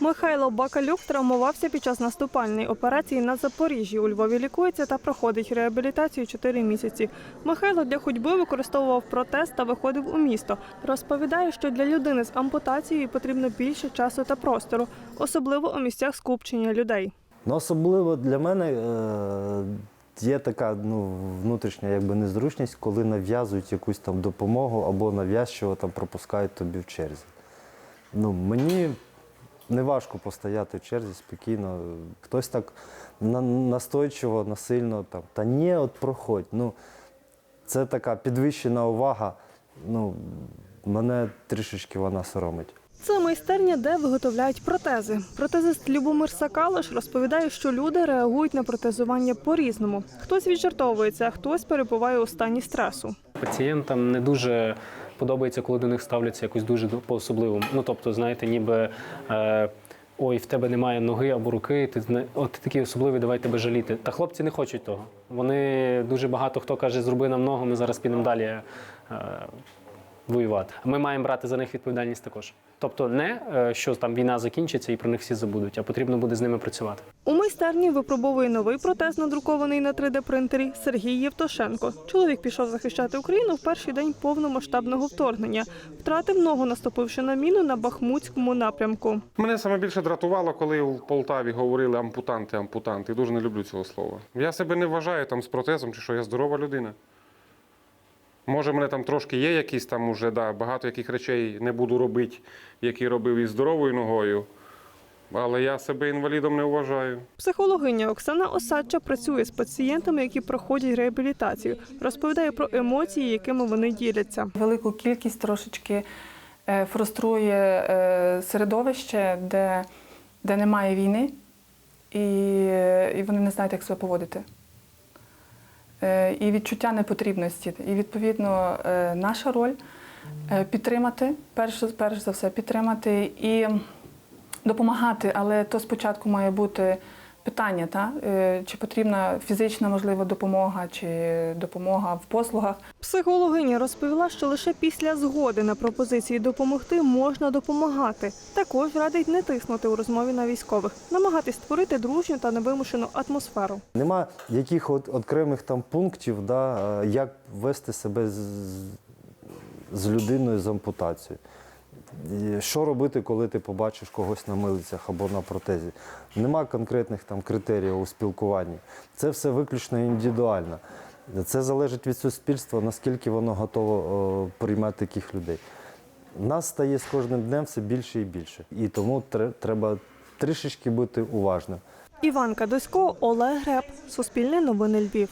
Михайло Бакалюк травмувався під час наступальної операції на Запоріжжі. У Львові лікується та проходить реабілітацію 4 місяці. Михайло для ходьби використовував протез та виходив у місто. Розповідає, що для людини з ампутацією потрібно більше часу та простору, особливо у місцях скупчення людей. Ну, особливо для мене е, є така ну, внутрішня якби, незручність, коли нав'язують якусь там допомогу або нав'язчиво пропускають тобі в черзі. Ну, мені не важко постояти в черзі спокійно. Хтось так на- настойчиво, насильно там, та ні, от проходь. Ну, це така підвищена увага. Ну, мене трішечки вона соромить. Це майстерня, де виготовляють протези. Протезист Любомир Сакалиш розповідає, що люди реагують на протезування по-різному. Хтось віджартовується, а хтось перебуває у стані стресу. Пацієнтам не дуже подобається, коли до них ставляться якось дуже по-особливому. Ну тобто, знаєте, ніби. Е, Ой, в тебе немає ноги або руки, ти от ти такий особливий, давай тебе жаліти. Та хлопці не хочуть того. Вони дуже багато хто каже, зроби нам ногу, ми зараз підемо далі е, воювати. Ми маємо брати за них відповідальність також. Тобто, не е, що там війна закінчиться і про них всі забудуть, а потрібно буде з ними працювати. У майстерні випробовує новий протез, надрукований на 3D-принтері Сергій Євтошенко. Чоловік пішов захищати Україну в перший день повномасштабного вторгнення. Втратив ногу, наступивши на міну на Бахмутському напрямку. Мене саме більше дратувало, коли в Полтаві говорили ампутанти, ампутанти. Дуже не люблю цього слова. Я себе не вважаю там з протезом, чи що я здорова людина. Може, мене там трошки є якісь там уже, да, багато яких речей не буду робити, які робив із здоровою ногою. Але я себе інвалідом не вважаю. Психологиня Оксана Осадча працює з пацієнтами, які проходять реабілітацію. Розповідає про емоції, якими вони діляться. Велику кількість трошечки е, фруструє е, середовище, де, де немає війни, і, і вони не знають, як себе поводити. Е, І відчуття непотрібності. І відповідно е, наша роль е, підтримати, перш, перш за все, підтримати і допомагати, але то спочатку має бути питання, та? е, чи потрібна фізична можливо допомога, чи допомога в послугах. Психологиня розповіла, що лише після згоди на пропозиції допомогти можна допомагати. Також радить не тиснути у розмові на військових, намагатись створити дружню та невимушену атмосферу. Нема яких от окремих там пунктів, да, е, як вести себе з, з людиною з ампутацією. Що робити, коли ти побачиш когось на милицях або на протезі? Нема конкретних там критеріїв у спілкуванні. Це все виключно індивідуально. Це залежить від суспільства, наскільки воно готово о, приймати таких людей. Нас стає з кожним днем все більше і більше. І тому треба трішечки бути уважним. Іванка Досько, Олег Греб, Суспільне новини Львів.